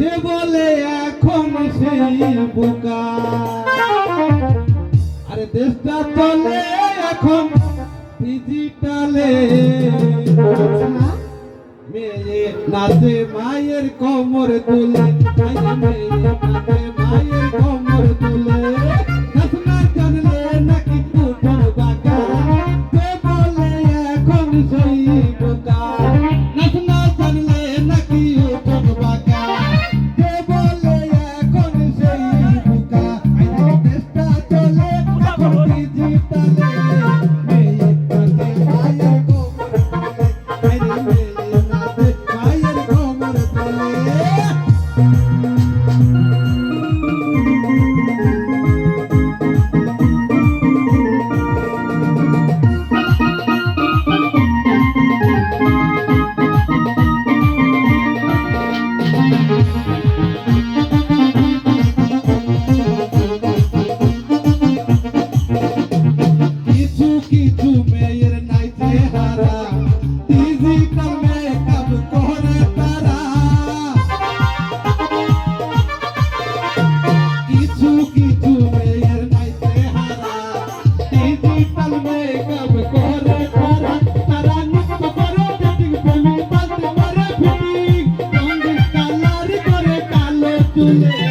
যে বলে এখন সেই বোকা। আরে দেশটা চলে এখন ডিজিটালে মেয়ে নাচে মায়ের কোমর তুলে মেয়ে নাচে মায়ের কোমর তুলে। Tumeyir Naitai Hara তুমি